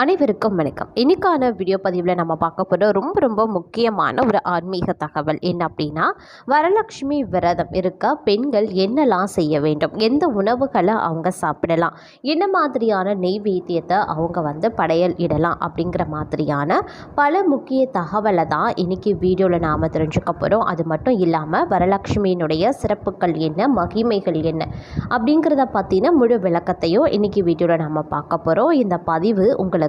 அனைவருக்கும் வணக்கம். இன்னைக்கான வீடியோ பதிவில் நம்ம பார்க்க போகிற ரொம்ப ரொம்ப முக்கியமான ஒரு ஆன்மீக தகவல் என்ன அப்படின்னா வரலட்சுமி விரதம் இருக்க பெண்கள் என்னெல்லாம் செய்ய வேண்டும்? எந்த உணவுகளை அவங்க சாப்பிடலாம்? என்ன மாதிரியான நெய்வேத்தியத்தை அவங்க வந்து படையல் இடலாம்? அப்படிங்கிற மாதிரியான பல முக்கிய தகவலை தான் இன்றைக்கி வீடியோவில் நாம் தெரிஞ்சுக்க போகிறோம் அது மட்டும் இல்லாமல் வரலட்சுமியினுடைய சிறப்புகள் என்ன? மகிமைகள் என்ன? அப்படிங்கிறத பற்றின முழு விளக்கத்தையும் இன்னைக்கு வீடியோவில் நம்ம பார்க்க போகிறோம் இந்த பதிவு உங்களுக்கு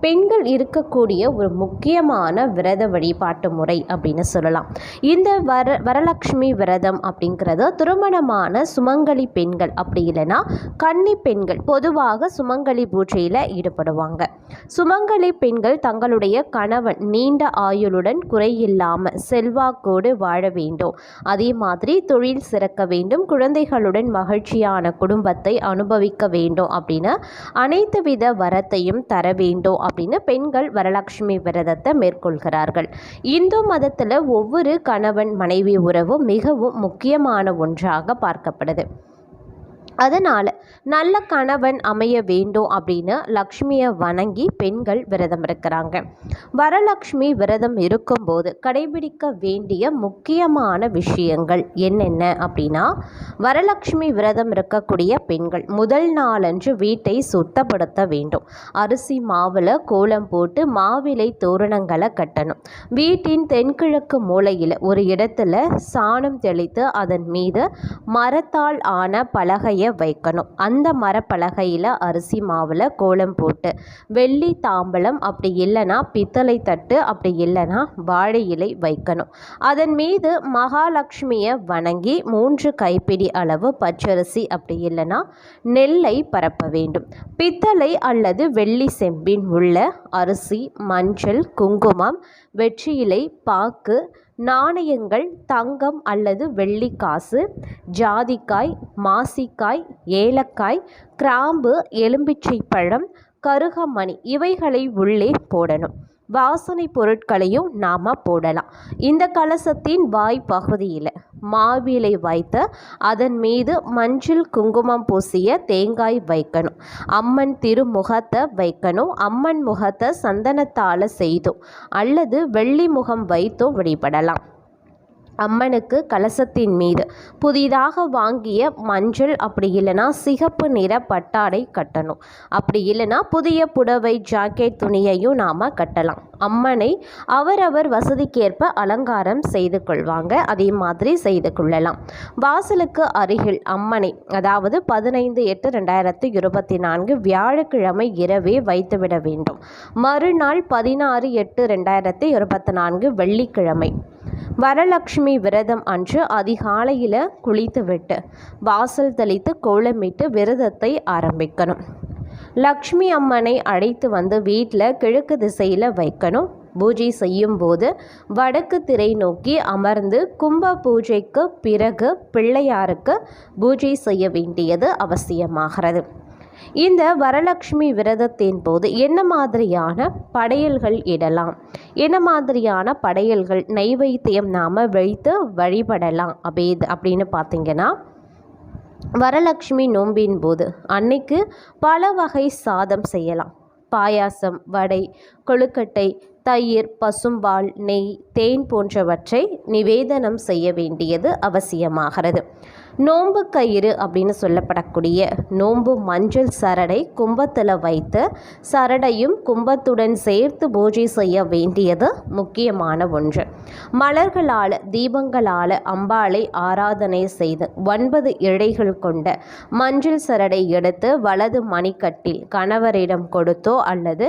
பெண்கள் இருக்கக்கூடிய ஒரு முக்கியமான விரத வழிபாட்டு முறை அப்படின்னு சொல்லலாம். இந்த வர வரலக்ஷ்மி விரதம் அப்படிங்கிறது திருமணமான சுமங்கலி பெண்கள் அப்படி இல்லைன்னா கன்னி பெண்கள் பொதுவாக சுமங்கலி பூஜையில் ஈடுபடுவாங்க. சுமங்கலி பெண்கள் தங்களுடைய கணவன் நீண்ட ஆயுளுடன் குறையில்லாமல் செல்வாக்கோடு வாழ வேண்டும். அதே மாதிரி தொழில் சிறக்க வேண்டும் குழந்தைகளுடன் மகிழ்ச்சியான குடும்பத்தை அனுபவிக்க வேண்டும் அப்படின்னு அனைத்து வித வரத்தையும் தர வேண்டும் அப்படின்னு பெண்கள் வரலட்சுமி விரதத்தை மேற்கொள்கிறார்கள். இந்து மதத்தில் ஒவ்வொரு கணவன் மனைவி உறவும் மிகவும் முக்கியமான ஒன்றாக பார்க்கப்படுது. அதனால் நல்ல கணவன் அமைய வேண்டும் அப்படின்னு லக்ஷ்மியை வணங்கி பெண்கள் விரதம் இருக்கிறாங்க. வரலக்ஷ்மி விரதம் இருக்கும்போது கடைபிடிக்க வேண்டிய முக்கியமான விஷயங்கள் என்னென்ன அப்படின்னா வரலக்ஷ்மி விரதம் இருக்கக்கூடிய பெண்கள் முதல் நாளன்று வீட்டை சுத்தப்படுத்த வேண்டும். அரிசி மாவில் கோலம் போட்டு மாவிலை தோரணங்களை கட்டணும். வீட்டின் தென்கிழக்கு மூலையில் ஒரு இடத்துல சாணம் தெளித்து அதன் மீது மரத்தால் ஆன பலகையை வைக்கணும். அந்த மரப்பலகையில் அரிசி மாவில் கோலம் போட்டு வெள்ளி தாம்பலம் அப்படி இல்லைன்னா பித்தளை தட்டு அப்படி இல்லைன்னா வாழை இலை வைக்கணும். அதன் மீது மகாலட்சுமியை வணங்கி மூன்று கைப்பிடி அளவு பச்சரிசி அப்படி இல்லைன்னா நெல்லை பரப்ப வேண்டும். பித்தளை அல்லது வெள்ளி செம்பின் உள்ள அரிசி மஞ்சள் குங்குமம் வெற்றியிலை பாக்கு நாணயங்கள் தங்கம் அல்லது வெள்ளிக்காசு ஜாதிக்காய் மாசிக்காய் ஏலக்காய் கிராம்பு எலும்பிச்சை பழம் கருகமணி இவைகளை உள்ளே போடணும். வாசனை பொருட்களையும் நாம் போடலாம். இந்த கலசத்தின் வாய் பகுதியில் மாவிலை வைத்து அதன் மீது மஞ்சள் குங்குமம் பூசிய தேங்காய் வைக்கணும். அம்மன் திருமுகத்தை வைக்கணும். அம்மன் முகத்தை சந்தனத்தால் செய்தும் அல்லது வெள்ளி முகம் வைத்தோ வழிபடலாம். அம்மனுக்கு கலசத்தின் மீது. புதிதாக வாங்கிய மஞ்சள் அப்படி இல்லைன்னா சிகப்பு நிற பட்டாடை கட்டணும். அப்படி இல்லைன்னா புதிய புடவை ஜாக்கெட் துணியையும் நாம் கட்டலாம். அம்மனை அவரவர் வசதிக்கேற்ப அலங்காரம் செய்து கொள்வாங்க. அதே மாதிரி செய்து கொள்ளலாம். வாசலுக்கு அருகில் அம்மனை அதாவது பதினைந்து எட்டு ரெண்டாயிரத்து இருபத்தி நான்கு வியாழக்கிழமை இரவே வைத்துவிட வேண்டும். மறுநாள் பதினாறு எட்டு ரெண்டாயிரத்து இருபத்தி நான்கு வெள்ளிக்கிழமை. வரலட்சுமி விரதம் அன்று அதிகாலையில் குளித்துவிட்டு வாசல் தெளித்து கோலமிட்டு விரதத்தை ஆரம்பிக்கணும். லக்ஷ்மி அம்மனை அழைத்து வந்து வீட்டில் கிழக்கு திசையில் வைக்கணும். பூஜை செய்யும் போது வடக்கு திரை நோக்கி அமர்ந்து கும்ப பூஜைக்கு பிறகு பிள்ளையாருக்கு பூஜை செய்ய வேண்டியது அவசியமாகிறது. இந்த வரலட்சுமி விரதத்தின் போது என்ன மாதிரியான படையல்கள் இடலாம்? என்ன மாதிரியான படையல்கள் நைவேத்தியம் நாம் வைத்து வழிபடலாம்? அப்படி அப்படின்னு பார்த்தீங்கன்னா வரலட்சுமி நோம்பின் போது அன்னைக்கு பல வகை சாதம் செய்யலாம். பாயாசம் வடை கொழுக்கட்டை தயிர் பசும்பால் நெய் தேன் போன்றவற்றை நிவேதனம் செய்ய வேண்டியது அவசியமாகிறது. நோன்பு கயிறு அப்படின்னு சொல்லப்படக்கூடிய நோன்பு மஞ்சள் சரடை கும்பத்தில் வைத்து சரடையும் கும்பத்துடன் சேர்த்து பூஜை செய்ய வேண்டியது முக்கியமான ஒன்று. மலர்களால் தீபங்களால் அம்பாளை ஆராதனை செய்து ஒன்பது இழைகள் கொண்ட மஞ்சள் சரடை எடுத்து வலது மணிக்கட்டில் கணவரிடம் கொடுத்தோ அல்லது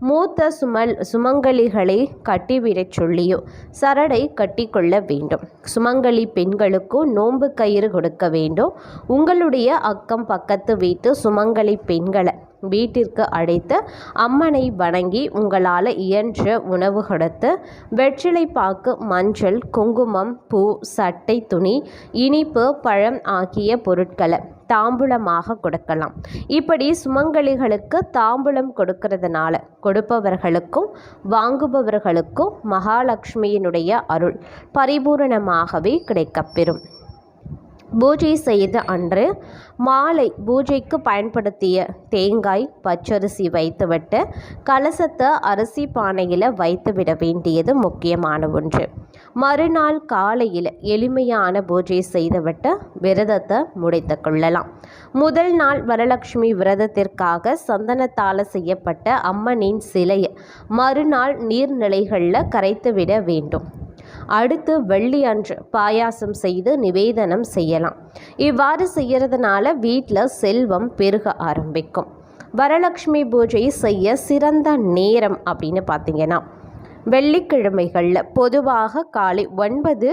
மூத்த சுமல் சுமங்கலிகளை கட்டிவிடச் சொல்லியோ சரடை கட்டிக்கொள்ள வேண்டும். சுமங்கலி பெண்களுக்கும் நோன்பு கயிறு கொடுக்க வேண்டும் உங்களுடைய அக்கம் பக்கத்து வீட்டு சுமங்கலி பெண்களை வீட்டிற்கு அழைத்து அம்மனை வணங்கி உங்களால் இயன்ற உணவு கொடுத்து வெற்றிலை பாக்கு மஞ்சள் குங்குமம் பூ சட்டை துணி இனிப்பு பழம் ஆகிய பொருட்களை தாம்பூலமாக கொடுக்கலாம். இப்படி சுமங்கலிகளுக்கு தாம்பூலம் கொடுக்கறதுனால கொடுப்பவர்களுக்கும் வாங்குபவர்களுக்கும் மகாலட்சுமியினுடைய அருள் பரிபூரணமாகவே கிடைக்கப்பெறும். பூஜை செய்த அன்று மாலை பூஜைக்கு பயன்படுத்திய தேங்காய் பச்சரிசி வைத்துவிட்டு கலசத்தை அரிசி பானையில் வைத்துவிட வேண்டியது முக்கியமான ஒன்று. மறுநாள் காலையில் எளிமையான பூஜை செய்துவிட்டு விரதத்தை முடித்து கொள்ளலாம். முதல் நாள் வரலட்சுமி விரதத்திற்காக சந்தனத்தால் செய்யப்பட்ட அம்மனின் சிலையை மறுநாள் நீர்நிலைகளில் கரைத்துவிட வேண்டும். அடுத்து வெள்ளி அன்று பாயாசம் செய்து நிவேதனம் செய்யலாம். இவ்வாறு செய்யறதுனால வீட்டில் செல்வம் பெருக ஆரம்பிக்கும். வரலட்சுமி பூஜை செய்ய சிறந்த நேரம் அப்படின்னு பார்த்தீங்கன்னா வெள்ளிக்கிழமைகளில் பொதுவாக காலை ஒன்பது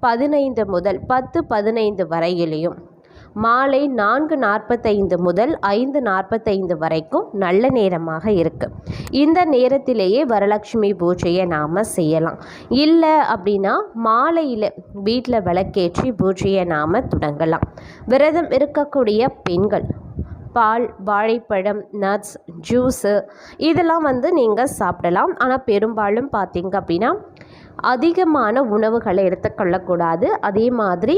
பதினைந்து முதல் பத்து பதினைந்து வரையிலையும் மாலை நான்கு நாற்பத்தைந்து முதல் ஐந்து நாற்பத்தைந்து வரைக்கும் நல்ல நேரமாக இருக்குது இந்த நேரத்திலேயே வரலட்சுமி பூஜையை நாம் செய்யலாம். இல்லை அப்படின்னா மாலையில் வீட்டில் விளக்கேற்றி பூஜையை நாம் தொடங்கலாம். விரதம் இருக்கக்கூடிய பெண்கள் பால் வாழைப்பழம் நட்ஸ் ஜூஸு இதெல்லாம் வந்து நீங்கள் சாப்பிடலாம். ஆனால் பெரும்பாலும் பார்த்தீங்க அப்படின்னா அதிகமான உணவுகளை எடுத்துக்கொள்ளக்கூடாது. அதே மாதிரி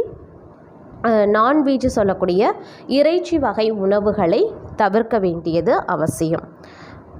நான்வெஜ் சொல்லக்கூடிய இறைச்சி வகை உணவுகளை தவிர்க்க வேண்டியது அவசியம்.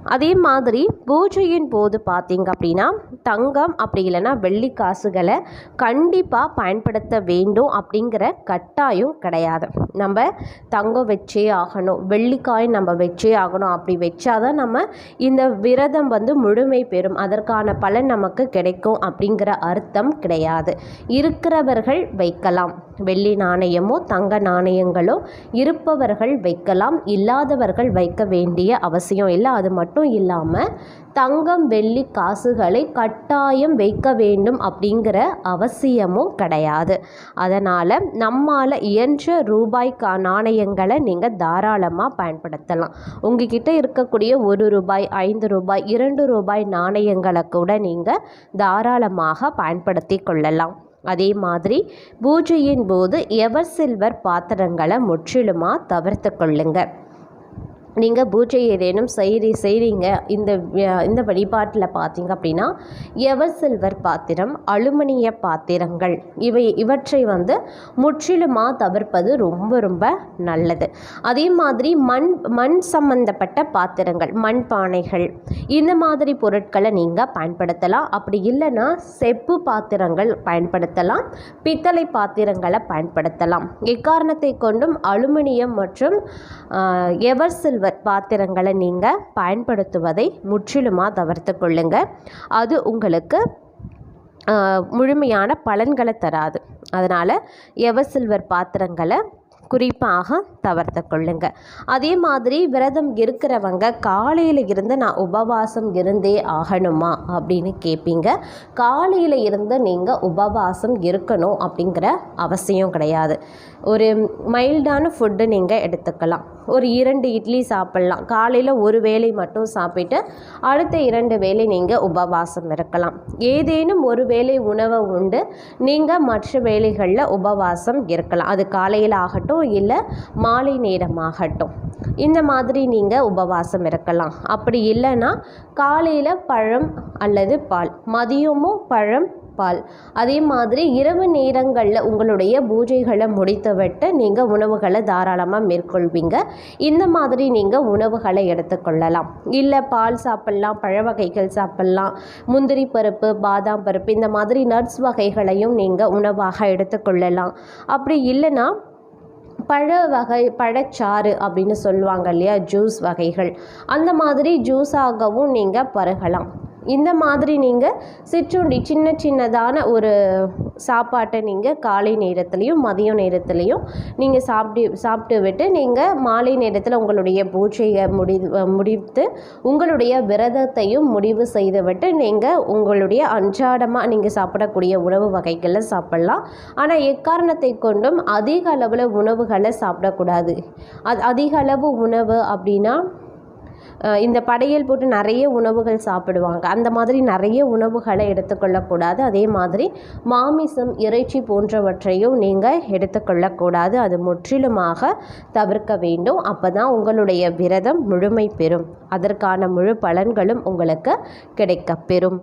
அதே மாதிரி பூஜையின் போது பார்த்தீங்க அப்படின்னா தங்கம் அப்படி இல்லைன்னா வெள்ளி காசுகளை கண்டிப்பாக பயன்படுத்த வேண்டும் அப்படிங்கிற கட்டாயம் கிடையாது. நம்ம தங்கம் வச்சே ஆகணும் வெள்ளிக்காய் நம்ம வச்சே ஆகணும். அப்படி வச்சாதான் நம்ம இந்த விரதம் வந்து முழுமை பெறும். அதற்கான பலன் நமக்கு கிடைக்கும் அப்படிங்கிற அர்த்தம் கிடையாது. இருக்கிறவர்கள் வைக்கலாம். வெள்ளி நாணயமோ தங்க நாணயங்களோ இருப்பவர்கள் வைக்கலாம். இல்லாதவர்கள் வைக்க வேண்டிய அவசியம் இல்லை. அது மட்டும் இல்லாமல் தங்கம் வெள்ளி காசுகளை கட்டாயம் வைக்க வேண்டும் அப்படிங்கிற அவசியமும் கிடையாது. அதனால் நம்மால் இயன்ற ரூபாய் கா நாணயங்களை நீங்கள் தாராளமாக பயன்படுத்தலாம். உங்ககிட்ட இருக்கக்கூடிய ஒரு ரூபாய் ஐந்து ரூபாய் இரண்டு ரூபாய் நாணயங்களை கூட நீங்கள் தாராளமாக பயன்படுத்தி கொள்ளலாம். அதே மாதிரி பூஜையின் போது எவர் சில்வர் பாத்திரங்களை முற்றிலுமாக தவிர்த்து கொள்ளுங்கள் நீங்கள் பூஜை ஏதேனும் செய்தி செய்கிறீங்க இந்த இந்த வழிபாட்டில் பார்த்தீங்க அப்படின்னா எவர் சில்வர் பாத்திரம் அலுமினிய பாத்திரங்கள் இவை இவற்றை வந்து முற்றிலுமாக தவிர்ப்பது ரொம்ப ரொம்ப நல்லது. அதே மாதிரி மண் மண் சம்பந்தப்பட்ட பாத்திரங்கள் மண் பானைகள் இந்த மாதிரி பொருட்களை நீங்கள் பயன்படுத்தலாம். அப்படி இல்லைன்னா செப்பு பாத்திரங்கள் பயன்படுத்தலாம். பித்தளை பாத்திரங்களை பயன்படுத்தலாம். எக்காரணத்தை கொண்டும் அலுமினியம் மற்றும் எவர் சில்வர் சில்வர் பாத்திரங்களை நீங்கள் பயன்படுத்துவதை முற்றிலுமாக தவிர்த்து கொள்ளுங்கள் அது உங்களுக்கு முழுமையான பலன்களை தராது. அதனால் எவர் சில்வர் பாத்திரங்களை குறிப்பாக தவிர்த்து கொள்ளுங்க. அதே மாதிரி விரதம் இருக்கிறவங்க காலையில் இருந்து நான் உபவாசம் இருந்தே ஆகணுமா அப்படின்னு கேட்பீங்க காலையில் இருந்து நீங்கள் உபவாசம் இருக்கணும் அப்படிங்கிற அவசியம் கிடையாது. ஒரு மைல்டான ஃபுட்டு நீங்கள் எடுத்துக்கலாம். ஒரு இரண்டு இட்லி சாப்பிட்லாம். காலையில் ஒரு வேளை மட்டும் சாப்பிட்டு அடுத்த இரண்டு வேளை நீங்கள் உபவாசம் இருக்கலாம். ஏதேனும் ஒரு வேளை உணவை உண்டு. நீங்கள் மற்ற வேலைகளில் உபவாசம் இருக்கலாம். அது காலையில் ஆகட்டும் இல்லை மாலை நேரமாகட்டும். இந்த மாதிரி நீங்கள் உபவாசம் இருக்கலாம். அப்படி இல்லைன்னா காலையில் பழம் அல்லது பால் மதியமும் பழம் பால். அதே மாதிரி இரவு நேரங்களில் உங்களுடைய பூஜைகளை முடித்துவிட்டு நீங்கள் உணவுகளை தாராளமாக மேற்கொள்வீங்க. இந்த மாதிரி நீங்கள் உணவுகளை எடுத்துக்கொள்ளலாம். இல்லை பால் சாப்பிட்லாம் பழ வகைகள் சாப்பிட்லாம் முந்திரி பருப்பு பாதாம் பருப்பு இந்த மாதிரி நட்ஸ் வகைகளையும் நீங்கள் உணவாக எடுத்துக்கொள்ளலாம். அப்படி இல்லைன்னா பழ வகை பழச்சாறு அப்படின்னு சொல்லுவாங்க இல்லையா? ஜூஸ் வகைகள். அந்த மாதிரி ஜூஸாகவும் நீங்கள் பருகலாம். இந்த மாதிரி நீங்கள் சிற்றுண்டி சின்ன சின்னதான ஒரு சாப்பாட்டை நீங்கள் காலை நேரத்துலையும் மதிய நேரத்துலையும் நீங்கள் சாப்பிட்டு சாப்பிட்டு விட்டு நீங்கள் மாலை நேரத்தில் உங்களுடைய பூஜையை முடி முடித்து உங்களுடைய விரதத்தையும் முடிவு செய்துவிட்டு நீங்கள் உங்களுடைய அன்றாடமாக நீங்கள் சாப்பிடக்கூடிய உணவு வகைகளை சாப்பிட்லாம். ஆனால் எக்காரணத்தை கொண்டும் அதிக அளவில் உணவுகளை சாப்பிடக்கூடாது. அது அதிக அளவு உணவு அப்படின்னா இந்த படையல் போட்டு நிறைய உணவுகள் சாப்பிடுவாங்க. அந்த மாதிரி நிறைய உணவுகளை எடுத்துக்கொள்ளக்கூடாது. அதே மாதிரி மாமிசம் இறைச்சி போன்றவற்றையும் நீங்கள் எடுத்துக்கொள்ளக்கூடாது. அது முற்றிலுமாக தவிர்க்க வேண்டும். அப்போ தான் உங்களுடைய விரதம் முழுமை பெறும். அதற்கான முழு பலன்களும் உங்களுக்கு கிடைக்கப்பெறும்.